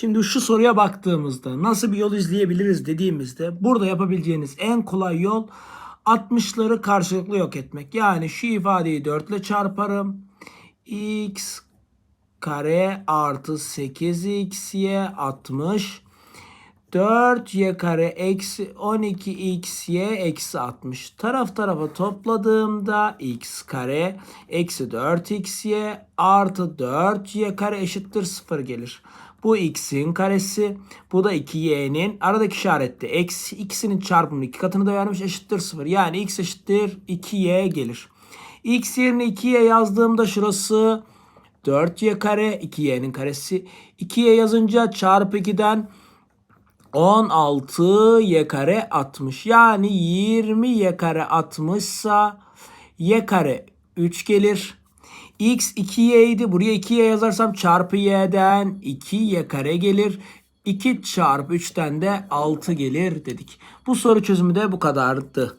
Şimdi şu soruya baktığımızda nasıl bir yol izleyebiliriz dediğimizde burada yapabileceğiniz en kolay yol 60'ları karşılıklı yok etmek. Yani şu ifadeyi 4 ile çarparım. x kare artı 8xy 60 4y kare eksi 12xy eksi 60. Taraf tarafa topladığımda x kare eksi 4xy artı 4y kare eşittir 0 gelir. Bu x'in karesi. Bu da 2y'nin. Aradaki işarette eksi ikisinin çarpımının iki katını da vermiş eşittir 0. Yani x eşittir 2y gelir. x yerine 2y yazdığımda şurası 4y kare 2y'nin karesi. 2y yazınca çarpı 2'den 16 y kare 60. Yani 20 y kare 60 sa y kare 3 gelir. x 2y idi. Buraya 2y yazarsam çarpı y'den 2 y kare gelir. 2 çarpı 3'ten de 6 gelir dedik. Bu soru çözümü de bu kadardı.